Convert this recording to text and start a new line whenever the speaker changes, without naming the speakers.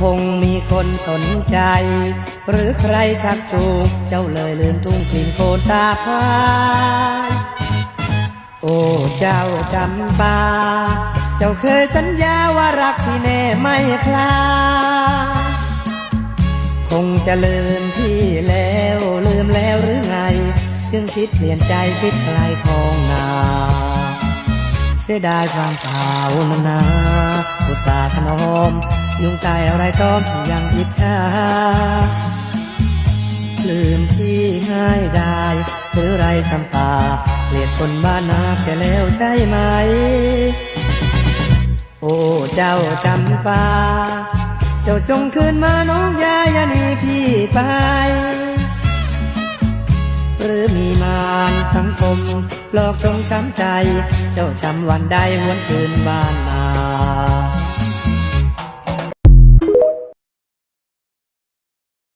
คงมีคนสนใจ หรือใครชักจูงเจ้าเลยลืมทุ่งกลิ่นโคนตาควายโอ้เจ้าจำปา เจ้าเคยสัญญาว่ารักที่แน่ไม่คลา คงจะลืมพี่แล้วลืมแล้วหรือไง จึงคิดเปลี่ยนใจคิดไกลทองนาเสียดายความเปล่านานนาอุตส่าห์ถนอม ยุงไก่อะไรก็ยังอิจฉาลืมพี่ง่ายได้หรือไรจำปาเกลียดคนบ้านนาแค่แล้วใช่ไหม โอ้เจ้าจำปา เจ้าจงคืนมาน้องยายานีพี่ไป หรือมีมารสังคมหลอกจงช้ำใจ เจ้าช้ำวันใดหวนคืนบ้านนา